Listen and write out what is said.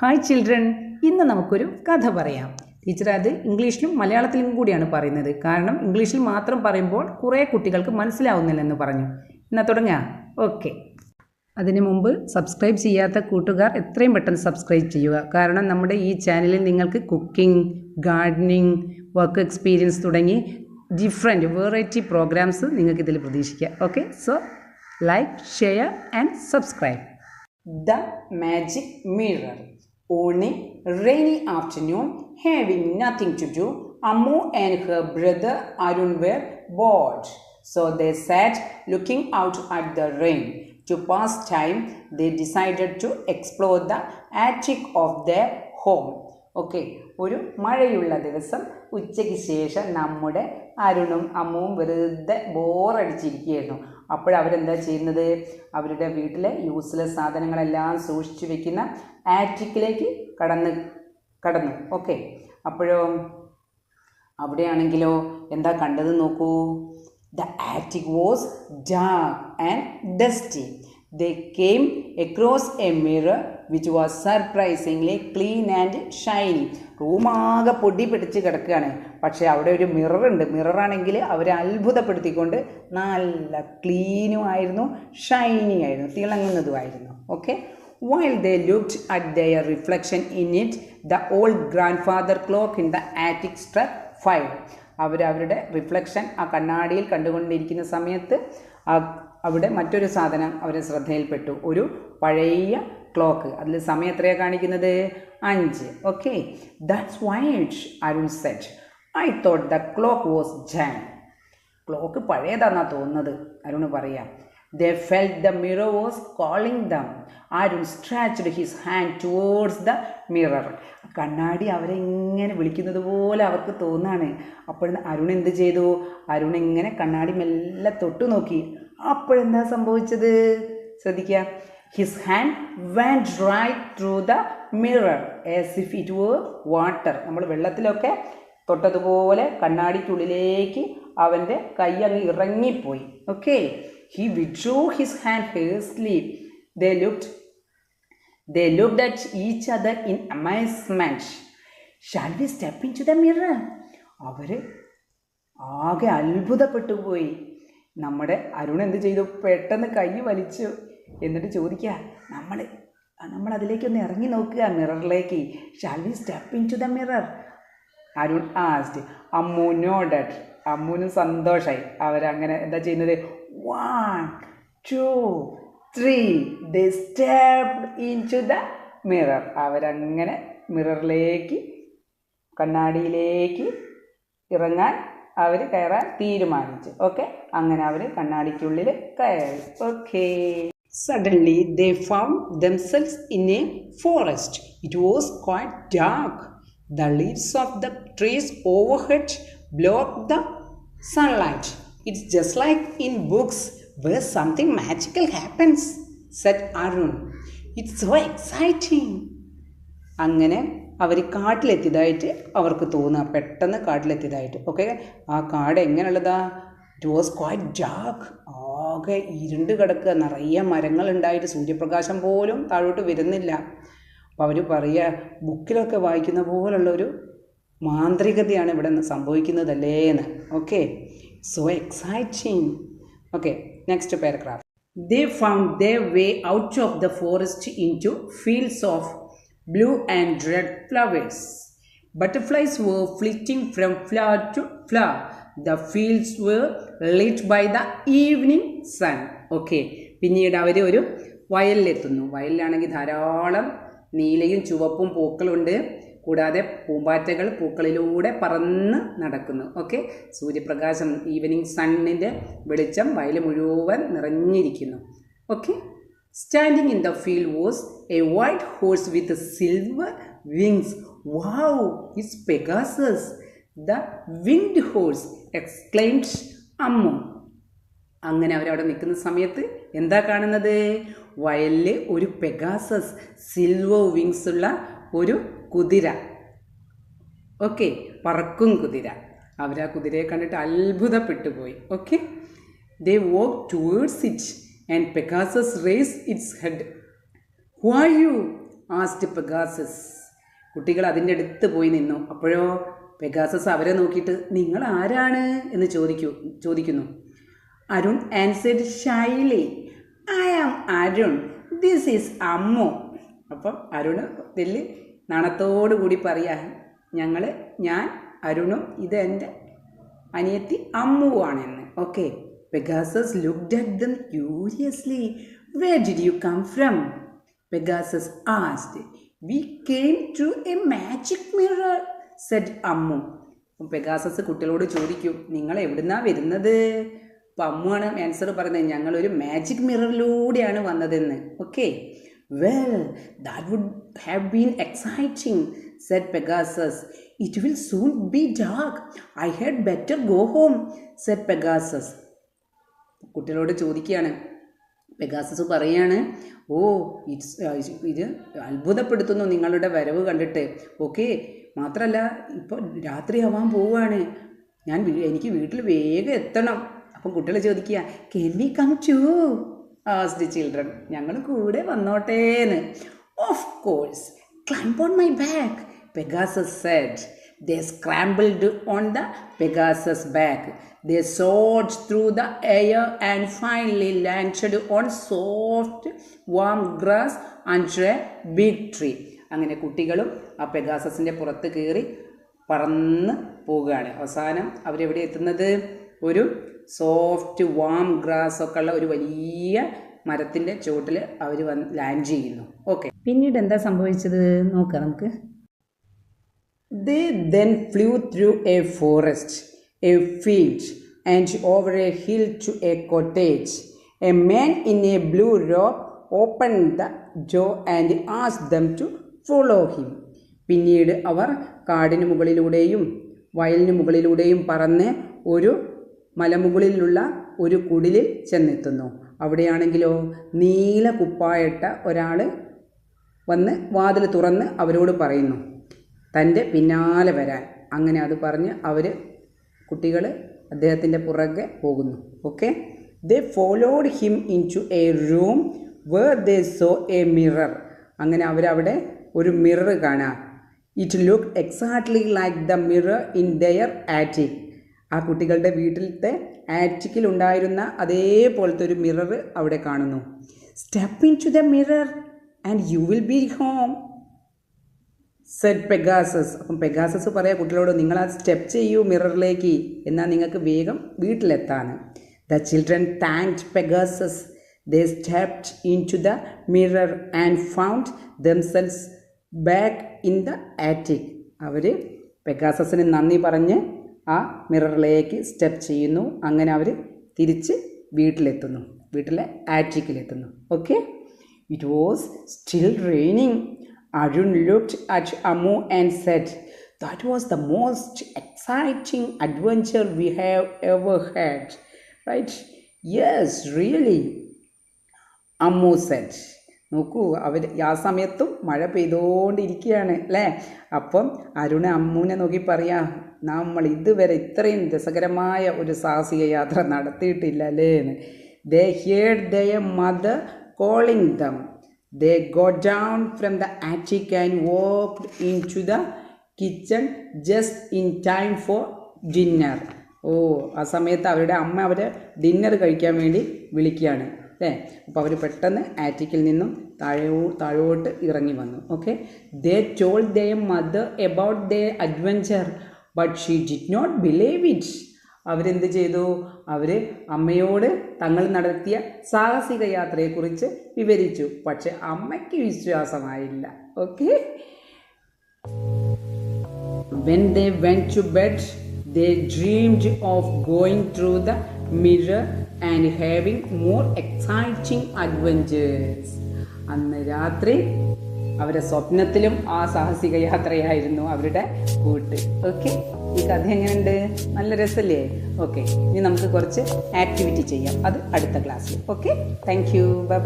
Hi children ഇന്ന് നമുക്കൊരു കഥ പറയാം. ടീച്ചർ അത് ഇംഗ്ലീഷിലും മലയാളത്തിലും കൂടിയാണ് പറയുന്നത്. കാരണം ഇംഗ്ലീഷിൽ മാത്രം പറയുമ്പോൾ കുറേ കുട്ടികൾക്ക് മനസ്സിലാവുന്നില്ലെന്ന് പറഞ്ഞു. എന്നാൽ തുടങ്ങാം. ഓക്കെ അതിനു മുമ്പ് സബ്സ്ക്രൈബ് ചെയ്യാത്ത കൂട്ടുകാർ എത്രയും പെട്ടെന്ന് സബ്സ്ക്രൈബ് ചെയ്യുക. കാരണം നമ്മുടെ ഈ ചാനലിൽ നിങ്ങൾക്ക് കുക്കിംഗ് ഗാർഡനിങ് വർക്ക് എക്സ്പീരിയൻസ് തുടങ്ങി ഡിഫറെന്റ് വെറൈറ്റി പ്രോഗ്രാംസ് നിങ്ങൾക്ക് ഇതിൽ പ്രതീക്ഷിക്കാം. Okay so like share and subscribe the magic mirror. On a rainy afternoon, having nothing to do, Ammu and her brother Arun were bored. So they sat looking out at the rain. To pass time, they decided to explore the attic of their home. Okay ഒരു മഴയുള്ള ദിവസം ഉച്ചയ്ക്ക് ശേഷം നമ്മുടെ അരുണും അമ്മുവും വെറുതെ ബോറടിച്ചിരിക്കുകയായിരുന്നു അപ്പോഴവരെന്താ ചെയ്യുന്നത്? അവരുടെ വീട്ടിലെ യൂസ്ലെസ് സാധനങ്ങളെല്ലാം സൂക്ഷിച്ചു വെക്കുന്ന ആറ്റിക്കിലേക്ക് കടന്ന് കടന്നു. ഓക്കെ അപ്പോഴോ അവിടെയാണെങ്കിലോ എന്താ കണ്ടത് നോക്കൂ. The attic was dark and dusty they came across a mirror which was surprisingly clean and shiny റൂമാകെ പൊടി പിടിച്ച് കിടക്കുകയാണ്. പക്ഷേ അവിടെ ഒരു മിറർ ഉണ്ട്. മിററാണെങ്കിൽ അവരെ അത്ഭുതപ്പെടുത്തിക്കൊണ്ട് നല്ല ക്ലീനും ആയിരുന്നു ഷൈനി ആയിരുന്നു തിളങ്ങുന്നതുമായിരുന്നു. Okay While they looked at their reflection in it, the old grandfather clock in the attic struck five. അവർ അവരുടെ റിഫ്ലക്ഷൻ ആ കണ്ണാടിയിൽ കണ്ടുകൊണ്ടിരിക്കുന്ന സമയത്ത് അവിടെ മറ്റൊരു സാധനം അവരെ ശ്രദ്ധയിൽപ്പെട്ടു. ഒരു പഴയ ക്ലോക്ക് അതിൽ സമയം എത്രയാണ് കാണിക്കുന്നത്? അഞ്ച്. Okay that's weird Arun said I thought the clock was Jan clock പഴയതാണെന്നാണ് തോന്നുന്നത്. അരുണ് പറയാം. The felt the mirror was calling them. Arun stretched his hand towards the mirror. കണ്ണാടി അവരെ ഇങ്ങനെ വിളിക്കുന്നത് പോലെ അവർക്ക് തോന്നാണ്. അപ്പോൾ അരുൺ എന്ത് ചെയ്തു? അരുൺ ഇങ്ങനെ കണ്ണാടി മെല്ലെ തൊട്ടു നോക്കി. അപ്പോഴെന്താ സംഭവിച്ചത്? ശ്രദ്ധിക്കുക his hand went right through the mirror as if it were water നമ്മൾ വെള്ളത്തിലൊക്കെ തൊട്ടതുപോലെ കണ്ണാടിക്കുള്ളിലേക്ക് അവന്റെ കൈ അങ്ങ് ഇറങ്ങിപ്പോയി. Okay he withdrew his hand ഹേഴ്സ്ലി they looked they looked at each other in amazement shall we step into the mirror അവർ ആകെ അത്ഭുതപ്പെട്ടു പോയി നമ്മുടെ അരുൺ എന്ത് ചെയ്തു? പെട്ടെന്ന് കൈ വലിച്ചു. എന്നിട്ട് ചോദിക്കുക നമ്മൾ നമ്മൾ അതിലേക്കൊന്ന് ഇറങ്ങി നോക്കുക മിററിലേക്ക്. Shall we step into the mirror Arun asked അമ്മൂനോ ഡാറ്റ് അമ്മൂനും സന്തോഷമായി അവരങ്ങനെ എന്താ ചെയ്യുന്നത്? One two, three. They stepped into the mirror. അവരങ്ങനെ മിററിലേക്ക് കണ്ണാടിയിലേക്ക് ഇറങ്ങാൻ അവർ കയറാൻ തീരുമാനിച്ചു. ഓക്കെ അങ്ങനെ അവർ കണ്ണാടിക്കുള്ളിൽ കയറി. Okay suddenly they found themselves in a forest it was quite dark the leaves of the trees overhead block the sunlight it's just like in books where something magical happens said Arun it's so exciting അങ്ങനെ അവർ കാട്ടിലെത്തിയതായിട്ട് അവർക്ക് തോന്നുക പെട്ടെന്ന് കാട്ടിലെത്തിയതായിട്ട്. Okay ആ കാട് എങ്ങനെയുള്ളതാ? It was quite dark ആകെ ഇരുണ്ട് കിടക്കുക. നിറയെ മരങ്ങളുണ്ടായിട്ട് സൂര്യപ്രകാശം പോലും താഴോട്ട് വരുന്നില്ല. അപ്പോൾ അവർ പറയുക ബുക്കിലൊക്കെ വായിക്കുന്ന പോലുള്ളൊരു മാന്ത്രികതയാണ് ഇവിടെ സംഭവിക്കുന്നതല്ലേ എന്ന്. Okay so exciting. Okay, next paragraph. They found their way out of the forest into fields of blue and red flowers. Butterflies were flitting from flower to flower. The fields were lit by the evening sun. Okay. പിന്നീട് അവർ ഒരു വയലിലെത്തുന്നു വയലിലാണെങ്കിൽ ധാരാളം നീലയും ചുവപ്പും പൂക്കളുണ്ട് കൂടാതെ പൂമ്പാറ്റകൾ പൂക്കളിലൂടെ പറന്ന് നടക്കുന്നു. ഓക്കെ സൂര്യപ്രകാശം ഈവനിങ് സണ്ണിന്റെ വെളിച്ചം വയൽ മുഴുവൻ നിറഞ്ഞിരിക്കുന്നു. Okay standing in the field was a white horse with silver wings wow is Pegasus the winged horse exclaims Ammu. അങ്ങനെ അവരവിടെ നിൽക്കുന്ന സമയത്ത് എന്താ കാണുന്നത്? വയലിൽ ഒരു പെഗാസസ് സിൽവർ വിങ്സ് ഉള്ള ഒരു കുതിര. ഓക്കെ പറക്കും കുതിര. അവർ ആ കുതിരയെ കണ്ടിട്ട് അത്ഭുതപ്പെട്ടു പോയി okay they walk towards it and Pegasus raise its head who asked Pegasus കുട്ടികൾ അതിന്റെ അടുത്ത് പോയി നിന്നു. അപ്പോഴോ പെഗാസസ് അവരെ നോക്കിയിട്ട് നിങ്ങൾ ആരാണ്? എന്ന് ചോദിക്കൂ ചോദിക്കുന്നു. Arun answered shyly I am Arun this is Ammu അപ്പം അരുൺ വലിയ നാണത്തോടു കൂടി പറയാ ഞങ്ങൾ ഞാൻ അരുണും ഇത് എന്റെ അനിയത്തി അമ്മുവാണെന്ന്. Okay Pegasus looked at them curiously where did you come from Pegasus asked we came to a magic mirror said Ammu. Pegasus കുട്ടികളോട് ചോദിക്കും നിങ്ങൾ എവിടുന്നാണ് വരുന്നത്? അപ്പം അമ്മുവാണ് ആൻസർ പറയുന്നത് ഞങ്ങളൊരു മാജിക് മിററിലൂടെയാണ് വന്നതെന്ന്. Okay well that would have been exciting, said Pegasus. It will soon be dark. I had better go home, said Pegasus. കുട്ടികളോട് ചോദിക്കുകയാണ് പെഗാസസ് പറയാണ് ഓ ഇറ്റ്സ് ഇത് അത്ഭുതപ്പെടുത്തുന്നു നിങ്ങളുടെ വരവ് കണ്ടിട്ട് ഓക്കെ മാത്രമല്ല ഇപ്പോൾ രാത്രിയാവാൻ പോവുകയാണ് ഞാൻ എനിക്ക് വീട്ടിൽ വേഗം എത്തണം അപ്പം കുട്ടികൾ ചോദിക്കുക can we come too asked children ഞങ്ങൾ കൂടെ വന്നോട്ടേന്ന് of course climb on my back Pegasus said They scrambled on the Pegasus back. They soared through the air and finally landed on soft, warm grass under a big tree. അങ്ങനെ കുട്ടികളും ആ പെഗാസസിന്റെ പുറത്ത് കയറി പറന്ന് പോവുകയാണ് അവസാനം അവരെവിടെ എത്തുന്നത് ഒരു സോഫ്റ്റ് വാം ഗ്രാസ് ഒക്കെ ഉള്ള ഒരു വലിയ മരത്തിന്റെ ചുവട്ടിൽ അവർ വന്ന് ലാൻഡ് ചെയ്യുന്നു ഓക്കെ പിന്നീട് എന്താ സംഭവിച്ചത് നോക്കാം നമുക്ക് They then flew through a forest, a field, and over a hill to a cottage. A man in a blue robe opened the door and asked them to follow him. പിന്നീട് അവർ കാടിന് മുകളിലൂടെയും വയലിന് മുകളിലൂടെയും പറന്ന് ഒരു മലമുകളിലുള്ള ഒരു കുടിലിൽ ചെന്നെത്തുന്നു. അവിടെയാണെങ്കിലോ നീല കുപ്പായിട്ട ഒരാൾ വന്ന് വാതിൽ തുറന്ന് അവരോട് പറയുന്നു തന്റെ പിന്നാലെ വരാൻ. അങ്ങനെ അത് പറഞ്ഞ് അവർ കുട്ടികൾ അദ്ദേഹത്തിന്റെ പുറകെ പോകുന്നു. Okay they followed him into a room where they saw a mirror അങ്ങനെ അവരവിടെ ഒരു മിറർ കാണാം. It look exactly like the mirror in their attic ആ കുട്ടികളുടെ വീട്ടിലത്തെ ആറ്റിക്കിൽ ഉണ്ടായിരുന്ന അതേപോലത്തെ ഒരു മിറർ അവിടെ കാണുന്നു. Step into the mirror and you will be home said Pegasus അപ്പം പെഗാസസ് പറയാ കുട്ടികളോട് നിങ്ങൾ ആ സ്റ്റെപ്പ് ചെയ്യൂ മിററിലേക്ക് എന്നാൽ നിങ്ങൾക്ക് വേഗം വീട്ടിലെത്താണ് the children thanked Pegasus they stepped into the mirror and found themselves back in the attic അവർ പെഗാസസിന് നന്ദി പറഞ്ഞ് ആ മിററിലേക്ക് സ്റ്റെപ്പ് ചെയ്യുന്നു. അങ്ങനെ അവർ തിരിച്ച് വീട്ടിലെത്തുന്നു. വീട്ടിലെ ആറ്റിക്കിലെത്തുന്നു. Okay it was still raining Arun looked at Amu and said that was the most exciting adventure we have ever had right yes really Amu said നോക്കൂ അവർ ആ സമയത്തും മഴ പെയ്തുകൊണ്ടിരിക്കുകയാണ് അല്ലേ? അപ്പം അരുണ അമ്മുവിനെ നോക്കി പറയാ നമ്മൾ ഇതുവരെ ഇത്രയും രസകരമായ ഒരു സാഹസിക യാത്ര നടത്തിയിട്ടില്ല അല്ലേ? എന്ന്. They the their mother calling them they go down from the the attic walk into the kitchen just in time for dinner oh ആ സമയത്ത് അവരുടെ അമ്മ അവരെ ഡിന്നർ കഴിക്കാൻ വേണ്ടി വിളിക്കുകയാണ് അല്ലേ? അപ്പോൾ അവർ പെട്ടെന്ന് ആറ്റിക്കിൽ നിന്നും താഴോ താഴോട്ട് ഇറങ്ങി വന്നു. Okay they told their mother about their adventure but she did not believe it അവരെന്ത് ചെയ്തു? അവർ അമ്മയോട് തങ്ങൾ നടത്തിയ സാഹസിക യാത്രയെക്കുറിച്ച് വിവരിച്ചു. പക്ഷെ അമ്മയ്ക്ക് വിശ്വാസമായില്ല. Okay when they went to bed they dreamed of going through the mirror and having more exciting adventures അന്ന് രാത്രി അവരുടെ സ്വപ്നത്തിലും ആ സാഹസിക യാത്രയായിരുന്നു അവരുടെ കൂട്ട്. ഓക്കെ ഈ കഥ എങ്ങനെയുണ്ട്? നല്ല രസമല്ലേ ഓക്കെ ഇനി നമുക്ക് കുറച്ച് ആക്ടിവിറ്റി ചെയ്യാം. അത് അടുത്ത ക്ലാസ്സിൽ ഓക്കെ താങ്ക് യു ബൈ